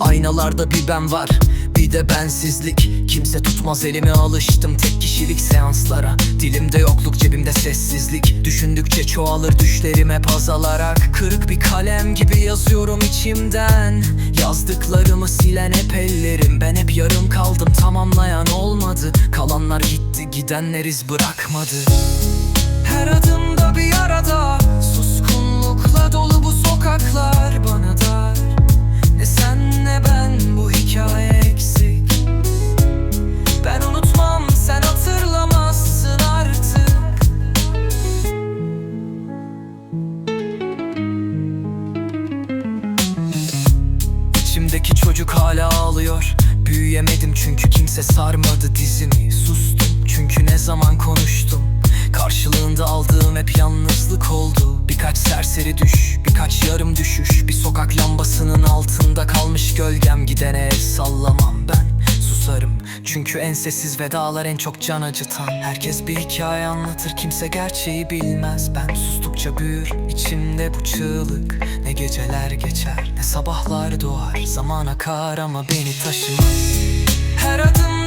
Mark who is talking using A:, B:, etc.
A: aynalarda bir ben var Bir de bensizlik. Kimse tutmaz elimi alıştım tek kişilik seanslara. Dilimde yokluk cebimde sessizlik. Düşündükçe çoğalır düşlerim hep azalarak. Kırık bir kalem gibi yazıyorum içimden. Yazdıklarımı silen hep ellerim. Ben hep yarım kaldım tamamlayan olmadı. Kalanlar gitti gidenler iz bırakmadı. Her adımda bir çocuk hala ağlıyor. Büyüyemedim çünkü kimse sarmadı dizimi. Sustum çünkü ne zaman konuştum? Karşılığında aldığım hep yalnızlık oldu. Birkaç serseri düş, birkaç yarım düşüş. Bir sokak lambasının altında kalmış gölgem. Gidene el sallamam ben. Susarım çünkü en sessiz vedalar en çok can acıtan. Herkes bir hikaye anlatır kimse gerçeği bilmez. Ben sustukça büyür içimde bu çığlık. Ne geceler geçer ne sabahlar doğar. Zaman akar ama beni taşımaz. Her adım